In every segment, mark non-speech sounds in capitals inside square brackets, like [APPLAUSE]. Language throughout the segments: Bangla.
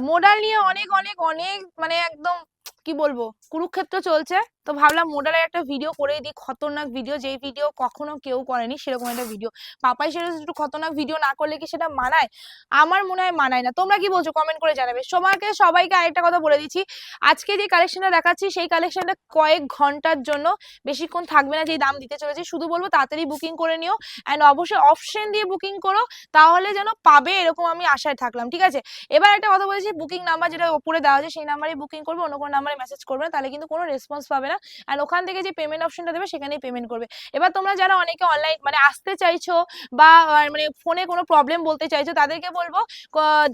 মোডাল নিয়ে অনেক অনেক অনেক মানে একদম কি বলব কুরুক্ষেত্র চলছে। তো ভাবলাম মোডালের একটা ভিডিও করে দিই। খতরনাক ভিডিও যেই ভিডিও কখনো কেউ করেনি, সেরকম একটা ভিডিও পাপাই সেটা একটু খতরনাক ভিডিও না করলে কি সেটা মানায়? আমার মনে হয় মানায় না। তোমরা কি বলছো? কমেন্ট করে জানাবে। সবাইকে সবাইকে আরেকটা কথা বলে দিচ্ছি। আজকে যে কালেকশনটা দেখাচ্ছি, সেই কালেকশনটা কয়েক ঘণ্টার জন্য বেশিক্ষণ থাকবে না, যেই দাম দিতে চলেছি। শুধু বলব তাড়াতাড়ি বুকিং করে নিও। অ্যান্ড অবশ্যই অপশন দিয়ে বুকিং করো, তাহলে যেন পাবে এরকম আমি আশায় থাকলাম, ঠিক আছে? এবার একটা কথা বলেছি বুকিং নাম্বার যেটা ওপরে দেওয়া আছে, সেই নাম্বারে বুকিং করবে, অন্য কোনো নাম্বারে মেসেজ করবে না। তাহলে কিন্তু কোনো রেসপন্স পাবে না। অ্যান্ড ওখান থেকে যে পেমেন্ট অপশনটা দেবে, সেখানেই পেমেন্ট করবে। এবার তোমরা যারা অনেকে অনলাইন মানে আসতে চাইছো বা মানে ফোনে কোনো প্রবলেম বলতে চাইছো, তাদেরকে বলব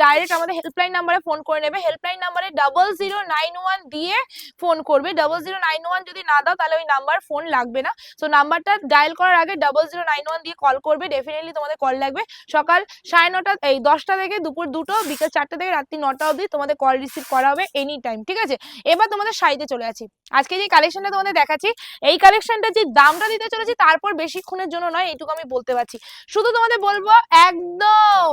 ডাইরেক্ট আমাদের হেল্পলাইন নাম্বারে ফোন করে নেবে। হেল্পলাইন নাম্বারে ডাবল জিরো নাইন ওয়ান দিয়ে ফোন করবে। ডাবল জিরো নাইন ওয়ান যদি না দাও, তাহলে ওই নাম্বার ফোন লাগবে না। তো নাম্বারটা ডায়াল করার আগে ডাবল জিরো নাইন ওয়ান দিয়ে কল করবে। ডেফিনেটলি তোমাদের কল লাগবে। সকাল সাড়ে নটা, এই দশটা থেকে দুপুর দুটো, বিকেল চারটে থেকে রাত্রি নটা অবধি তোমাদের কল রিসিভ করা হবে এনি টাইম ঠিক আছে? এবার তোমাদের শাড়িতে চলে আছি আজকে যে কালেকশনটা তোমাদের দেখাচ্ছি। এই কালেকশনটা যে দামটা দিতে চলেছি, তারপর বেশিক্ষণের জন্য নয়, এইটুকু আমি বলতে পারছি। শুধু তোমাদের বলব, একদম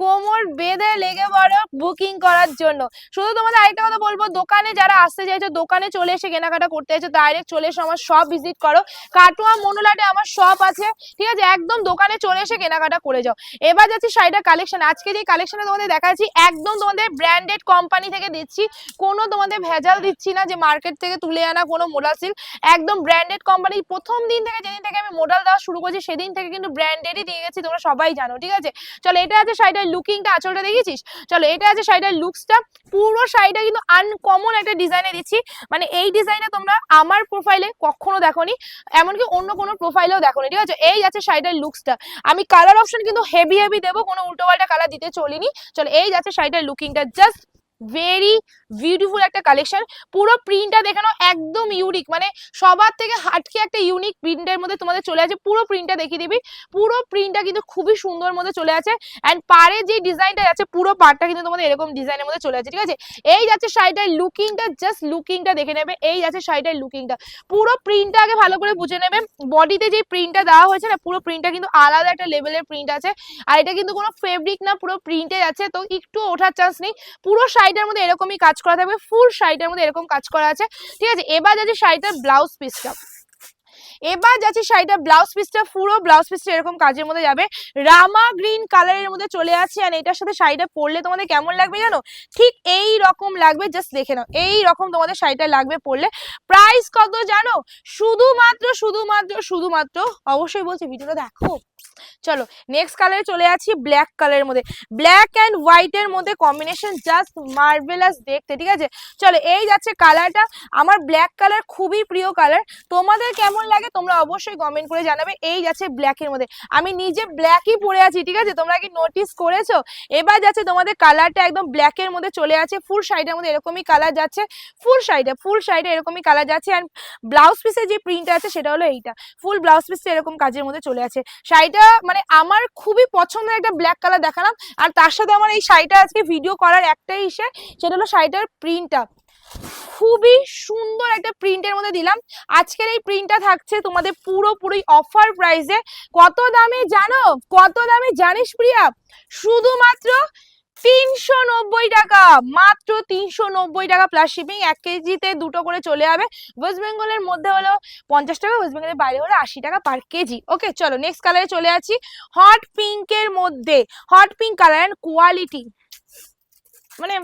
কোমর বেঁধে লেগে পড়ো বুকিং করার জন্য। শুধু তোমাদের আরেকটা কথা বলব, দোকানে যারা আসতে চাইছো, দোকানে চলে এসে কেনাকাটা করতে চাইছো ডাইরেক্ট চলে এসে আমার শপ ভিজিট করো। কাটোয়া মনুলাটে আমার শপ আছে, ঠিক আছে? একদম দোকানে চলে এসে কেনাকাটা করে যাও। এবার যাচ্ছি শাড়িটার কালেকশন আজকে যে কালেকশনে তোমাদের দেখাচ্ছি, একদম তোমাদের ব্র্যান্ডেড কোম্পানি থেকে দিচ্ছি। কোনো তোমাদের ভেজাল দিচ্ছি না যে মার্কেট থেকে তুলে আনা কোনো মোডাল সিল্ক, একদম ব্র্যান্ডেড কোম্পানি প্রথম দিন থেকে, যেদিন থেকে আমি মোডাল দেওয়া শুরু করছি, সেদিন থেকে কিন্তু ব্র্যান্ডেডই দিয়ে গেছি, তোমরা সবাই জানো, ঠিক আছে? চলো, এটা আছে শাড়িটার লুকিংটা আঁচলটা দেখেছিস চলো, এটা আছে শাড়িটার লুকসটা পুরো শাড়িটা কিন্তু আনকমন একটা ডিজাইনে দিচ্ছি। মানে এই ডিজাইনে তোমরা আমার প্রোফাইলে কখনো দেখোনি, এমনকি অন্য কোনো প্রোফাইলেও দেখোনি, ঠিক আছে? এই আছে শাড়িটার লুকসটা আমি কালার অপশন কিন্তু হেভি হেভি দেবো, কোনো উল্টো পাল্টা কালার দিতে চলিনি। চলো, এই যাচ্ছে শাড়িটার লুকিংটা জাস্ট ভেরি বিউটিফুল একটা কালেকশন পুরো প্রিন্টটা দেখানো একদম ইউনিক মানে সবার থেকে হাটকে একটা ইউনিক প্রিন্টের মধ্যে তোমাদের চলে আছে পুরো প্রিন্টটা দেখিয়ে দিবি। পুরো প্রিন্টটা কিন্তু খুবই সুন্দর মধ্যে চলে আছে অ্যান্ড পাড়ে যে ডিজাইনটা যাচ্ছে পুরো পাড়টা কিন্তু তোমাদের এরকম ডিজাইনের মধ্যে চলে আছে ঠিক আছে? এই যাচ্ছে শাড়িটার লুকিংটা জাস্ট লুকিংটা দেখে নেবে। এই যাচ্ছে শাড়িটার লুকিংটা পুরো প্রিন্টটা আগে ভালো করে বুঝে নেবে। বডিতে যে প্রিন্টটা দেওয়া হয়েছে না, পুরো প্রিন্টটা কিন্তু আলাদা একটা লেভেলের প্রিন্ট আছে। আর এটা কিন্তু কোনো ফেব্রিক না, পুরো প্রিন্টে যাচ্ছে তো একটু ওঠার চান্স নেই। পুরো শাড়িটার মধ্যে এরকমই কাজ করা থাকবে ফুল শাড়িটার মধ্যে এরকম কাজ করা আছে। ঠিক আছে, এবার যাচ্ছে শাড়িটার ব্লাউজ পিসটা এবার যাচ্ছে শাড়িটা ব্লাউজ পিসটা পুরো ব্লাউজ পিসটা এরকম কাজের মধ্যে যাবে। রামা গ্রিন কালারের মধ্যে চলে আসছে আর এটার সাথে শাড়িটা পরলে তোমাদের কেমন লাগবে জানো? ঠিক এই রকম লাগবে জাস্ট দেখে নাও। এই রকম তোমাদের শাড়িটা লাগবে পরলে। প্রাইস কত জানো? শুধুমাত্র শুধুমাত্র শুধুমাত্র, অবশ্যই বলছি ভিডিওটা দেখো। চলো নেক্সট কালারে চলে আছি ব্ল্যাক কালারের মধ্যে। ব্ল্যাক অ্যান্ড হোয়াইটের মধ্যে কম্বিনেশন জাস্ট মার্ভেলাস দেখতে, ঠিক আছে? চলো, এই যাচ্ছে কালারটা আমার ব্ল্যাক কালার খুবই প্রিয় কালার তোমাদের কেমন লাগে তোমরা অবশ্যই কমেন্ট করে জানাবে। এই যাচ্ছে ব্ল্যাকের মধ্যে। আমি নিজে ব্ল্যাকই পরে আছি, ঠিক আছে? তোমরা কি নোটিস করেছ? এবার যাচ্ছে তোমাদের কালারটা একদম ব্ল্যাকের মধ্যে চলে আছে ফুল শাড়িটার মধ্যে এরকমই কালার যাচ্ছে। ফুল শাড়িটা ফুল শাড়িটা এরকমই কালার যাচ্ছে। অ্যান্ড ব্লাউজ পিসের যে প্রিন্ট আছে, সেটা হলো এইটা। ফুল ব্লাউজ পিসটা এরকম কাজের মধ্যে চলে আছে শাড়িটা মানে আমার খুবই পছন্দের একটা ব্ল্যাক কালার দেখালাম। আর তার সাথে আমার এই শাড়িটা আজকে ভিডিও করার একটাই ইসে, সেটা হলো শাড়িটার প্রিন্টটা খুবই সুন্দর একটা প্রিন্টের মধ্যে দিলাম। আজকের এই প্রিন্টটা থাকছে তোমাদের পুরোপুরি অফার প্রাইসে কত দামে জানো? কত দামে জানিস প্রিয়া? শুধুমাত্র তিনশো নব্বই টাকা। মাত্র তিনশো নব্বই টাকা প্লাস শিপিং এক কেজিতে দুটো করে চলে যাবে। ওয়েস্ট বেঙ্গলের মধ্যে হলো পঞ্চাশ টাকা ওয়েস্ট বেঙ্গলের বাইরে হলো আশি টাকা পার কেজি। ওকে চলো নেক্সট কালারে চলে আছি হট পিঙ্কের মধ্যে। Hot pink colour and quality মানে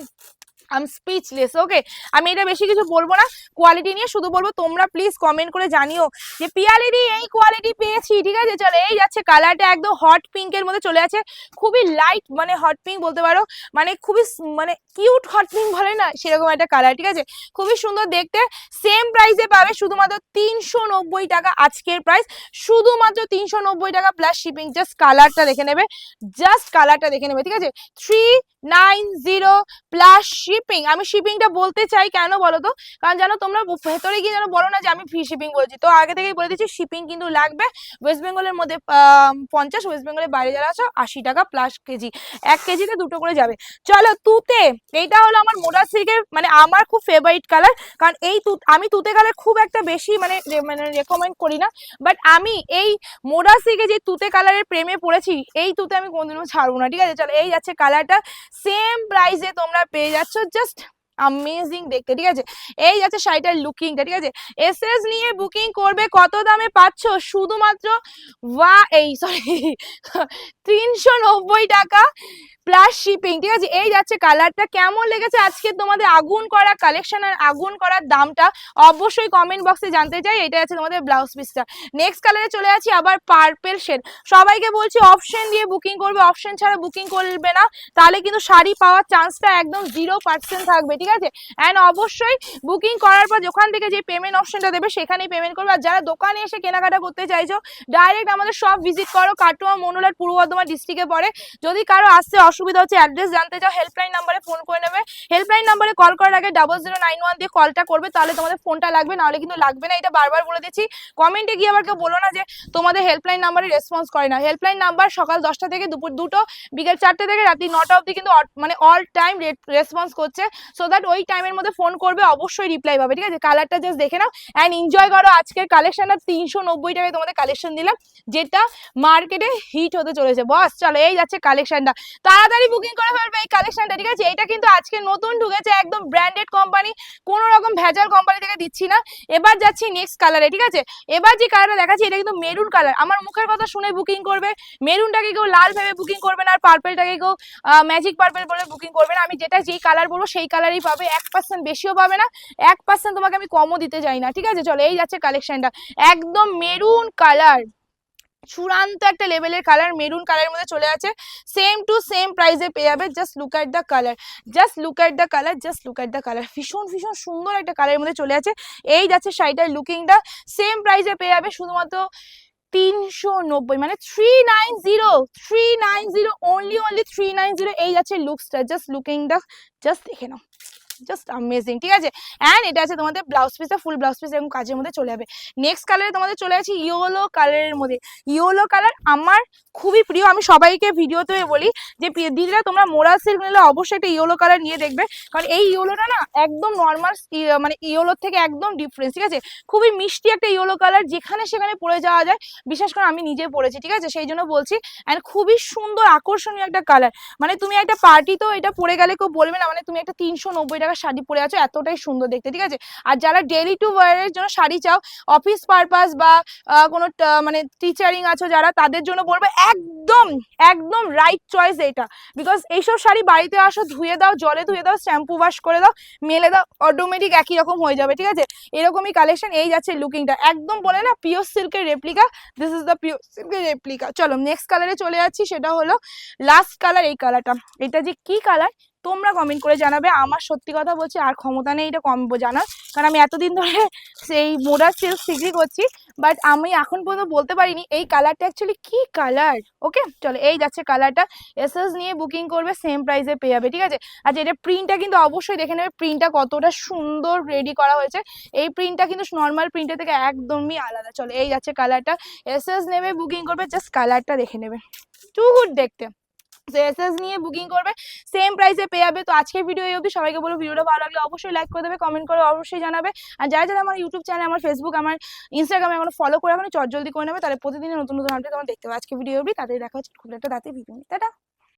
আম স্পিচলেস ওকে আমি এটা বেশি কিছু বলব না কোয়ালিটি নিয়ে শুধু বলব তোমরা প্লিজ কমেন্ট করে জানিও যে পিয়ালিদি, এই কোয়ালিটি পেয়েছি, ঠিক আছে? চলো, এই যাচ্ছে কালারটা একদম হট পিঙ্কের মধ্যে চলে আছে খুবই লাইট মানে হট পিঙ্ক বলতে পারো মানে খুবই মানে কিউট হট পিঙ্ক বলে না, সেরকম একটা কালার ঠিক আছে? খুবই সুন্দর দেখতে সেম প্রাইসে পাবে শুধুমাত্র তিনশো নব্বই টাকা আজকের প্রাইস শুধুমাত্র তিনশো নব্বই টাকা প্লাস শিপিং জাস্ট কালারটা দেখে নেবে জাস্ট কালারটা দেখে নেবে, ঠিক আছে? Three nine zero plus ship shipping আমি শিপিংটা বলতে চাই কেন বলো তো কারণ জানো তোমরা ভেতরে গিয়ে যেন বলো না যে আমি ফ্রি শিপিং বলছি তো আগে থেকেই বলে দিচ্ছি শিপিং কিন্তু লাগবে। ওয়েস্ট বেঙ্গলের মধ্যে পঞ্চাশ ওয়েস্ট বেঙ্গলের বাইরে যারা আছো, আশি টাকা প্লাস কেজি। এক কেজিতে দুটো করে যাবে। চলো তুতে, এইটা হলো আমার মোটা সিল্কের মানে আমার খুব ফেভারিট কালার কারণ এই তুত আমি তুতে কালার খুব একটা বেশি মানে মানে রেকমেন্ড করি না। বাট আমি এই মোডা সিল্কে যে তুতে কালারের প্রেমে পড়েছি, এই তুতে আমি কোনোদিনও ছাড়বো না। ঠিক আছে? চলো, এই যাচ্ছে কালারটা সেম প্রাইসে তোমরা পেয়ে যাচ্ছ। জাস্ট আমেজিং দেখতে, ঠিক আছে? এই আছে শাড়িটার লুকিংটা ঠিক আছে? এসএস নিয়ে বুকিং করবে কত দামে পাচ্ছ? শুধুমাত্র, ওয়া, এই সরি [LAUGHS] তিনশো নব্বই টাকা। প্লাস শিপিং ঠিক আছে? এই যাচ্ছে কালারটা কেমন লেগেছে আজকে তোমাদের আগুন করা কালেকশন আর আগুন করার দামটা? অবশ্যই কমেন্ট বক্সে জানতে চাই। এটা আছে তোমাদের ব্লাউজ পিসটা নেক্সট কালারে চলে আছি আবার পার্পেল শেড সবাইকে বলছি অপশন দিয়ে বুকিং করবে। অপশন ছাড়া বুকিং করবে না। তাহলে কিন্তু শাড়ি পাওয়ার চান্সটা একদম জিরো পার্সেন্ট থাকবে, ঠিক আছে? অ্যান্ড অবশ্যই বুকিং করার পর ওখান থেকে যে পেমেন্ট অপশনটা দেবে, সেখানেই পেমেন্ট করবে। আর যারা দোকানে এসে কেনাকাটা করতে চাইছো ডাইরেক্ট আমাদের সব ভিজিট করো। কাটোয়া, মনুলার, পূর্ব বর্ধমান ডিস্ট্রিক্টে পড়ে। যদি কারও আসতে অসুবিধা হচ্ছে অ্যাড্রেস জানতে চাও হেল্পলাইন নাম্বারে ফোন করে নেবে। হেল্পলাইন নাম্বারে কল করার আগে ডাবল জিরো নাইন ওয়ান দিয়ে কলটা করবে, তাহলে তোমাদের ফোনটা লাগবে, নাহলে কিন্তু লাগবে না, এটা বারবার বলে দিচ্ছি। কমেন্টে গিয়ে আবার কেউ বলো না যে তোমাদের হেল্পলাইন নাম্বারে রেসপন্স করে না। হেল্পলাইন নাম্বার সকাল দশটা থেকে দুপুর দুটো, বিকেল চারটে থেকে রাত্রি নটা অবধি কিন্তু মানে অল টাইম রেসপন্স করছে। সো দ্যাট ওই টাইমের মধ্যে ফোন করবে, অবশ্যই রিপ্লাই পাবে, ঠিক আছে? কালারটা জাস্ট দেখে নাও অ্যান্ড এনজয় করো আজকের কালেকশনটা তিনশো নব্বই টাকায় তোমাদের কালেকশন দিলাম, যেটা মার্কেটে হিট হতে চলেছে। বস, চলো এই যাচ্ছে কালেকশনটা তাড়াতাড়ি বুকিং করে ফেলবে এই কালেকশনটা ঠিক আছে? এটা কিন্তু আজকে নতুন ঢুকেছে একদম ব্র্যান্ডেড কোম্পানি কোনো রকম ভেজাল কোম্পানি থেকে দিচ্ছি না। এবার যাচ্ছি নেক্সট কালারে ঠিক আছে? এবার যে কালারটা দেখাচ্ছি, এটা কিন্তু মেরুন কালার আমার মুখের কথা শুনে বুকিং করবে। মেরুনটাকে কেউ লাল ভেবে বুকিং করবে না, আর পার্পেলটাকে কেউ ম্যাজিক পার্পেল বলে বুকিং করবে না। আমি যেটা যেই কালার বলব, সেই কালারই পাবে। এক পার্সেন্ট বেশিও পাবে না। এক পার্সেন্ট তোমাকে আমি কমও দিতে চাই না, ঠিক আছে? চলো, এই যাচ্ছে কালেকশনটা একদম মেরুন কালার চূড়ান্ত একটা লেভেলের কালার মেরুন কালারের মধ্যে চলে আছে। সেম টু সেম প্রাইসে পেয়ে যাবে just look at the colour just look at the colour just look at the colour ভীষণ ভীষণ সুন্দর একটা কালারের মধ্যে চলে আছে। এই যাচ্ছে শাড়িটার লুকিংটা সেম প্রাইসে পেয়ে যাবে শুধুমাত্র তিনশো নব্বই মানে three nine zero three nine zero only only three nine zero এই যাচ্ছে লুকসটা জাস্ট লুকিং দ্য জাস্ট দেখে নাও। জাস্ট আমেজিং ঠিক আছে? অ্যান্ড এটা আছে তোমাদের ব্লাউজ পিসটা ফুল ব্লাউজ পিস এরকম কাজের মধ্যে চলে যাবে। নেক্সট কালারে তোমাদের চলে আছে ইয়েলো কালারের মধ্যে। ইয়োলো কালার আমার খুবই প্রিয়, আমি সবাইকে ভিডিওতে বলি যে দিদিরা, তোমরা মোরা সিল্ক নিলে অবশ্যই একটা ইয়েলো কালার নিয়ে দেখবে। কারণ এই ইয়েলোটা না একদম নর্মাল মানে ইয়োলোর থেকে একদম ডিফারেন্স ঠিক আছে? খুবই মিষ্টি একটা ইয়েলো কালার যেখানে সেখানে পরে যাওয়া যায়। বিশেষ করে আমি নিজে পরেছি, ঠিক আছে? সেই জন্য বলছি অ্যান্ড খুবই সুন্দর আকর্ষণীয় একটা কালার মানে তুমি একটা পার্টিতেও এটা পরে গেলে কেউ বলবে না মানে তুমি একটা তিনশো নব্বই টাকার শাড়ি পরে আছো, এতটাই সুন্দর দেখতে, ঠিক আছে? আর যারা ডেলি টু ওয়ারের জন্য শাড়ি চাও অফিস পারপাস বা কোনো মানে টিচারিং আছো যারা, তাদের জন্য বলব একদম একদম রাইট চয়েস এটা। বিকজ এইসব শাড়ি বাড়িতে আসো, ধুয়ে দাও, জলে ধুয়ে দাও শ্যাম্পু ওয়াশ করে দাও, মেলে দাও অটোমেটিক একই রকম হয়ে যাবে, ঠিক আছে? এরকমই কালেকশন এই যাচ্ছে লুকিংটা একদম বলে না পিওর সিল্কের replica this is the pure সিল্কের রেপ্লিকা চলো নেক্সট কালারে চলে যাচ্ছি, সেটা হলো লাস্ট কালার এই কালারটা এটা যে কি কালার তোমরা কমেন্ট করে জানাবে। আমার সত্যি কথা বলছি, আর ক্ষমতা নেই এটা কম জানার। কারণ আমি এতদিন ধরে [LAUGHS] সেই মোডার সিল্ক বিক্রি করছি। বাট আমি এখন পর্যন্ত বলতে পারিনি, এই কালারটা অ্যাকচুয়ালি কি কালার ওকে চলো, এই যাচ্ছে কালারটা এসএস নিয়ে বুকিং করবে সেম প্রাইসে পেয়ে যাবে, ঠিক আছে? আচ্ছা এটা প্রিন্টটা কিন্তু অবশ্যই দেখে নেবে প্রিন্টটা কতটা সুন্দর রেডি করা হয়েছে। এই প্রিন্টটা কিন্তু নর্মাল প্রিন্টের থেকে একদমই আলাদা। চলো, এই যাচ্ছে কালারটা এসএস নেবে বুকিং করবে জাস্ট কালারটা দেখে নেবে। টু গুড দেখতে। এসএস নিয়ে বুকিং করবে সেম প্রাইসে পেয়ে যাবে। তো আজকে ভিডিও এই অবধি। সবাইকে বলব ভিডিওটা ভালো লাগলে অবশ্যই লাইক করে দেবে কমেন্ট করে অবশ্যই জানাবে। আর যারা যারা আমার ইউটিউব চ্যানেল আমার ফেসবুক আমার ইনস্টাগ্রামে এখন ফলো করে এখন চট জলদি করে নেবে, তাহলে প্রতিদিনের নতুন নতুন আপডেট তোমার দেখতে পাবে আজকে ভিডিও অবধি। তাদের দেখা হচ্ছে খুব একটা রাতে ভিডিও টাটা!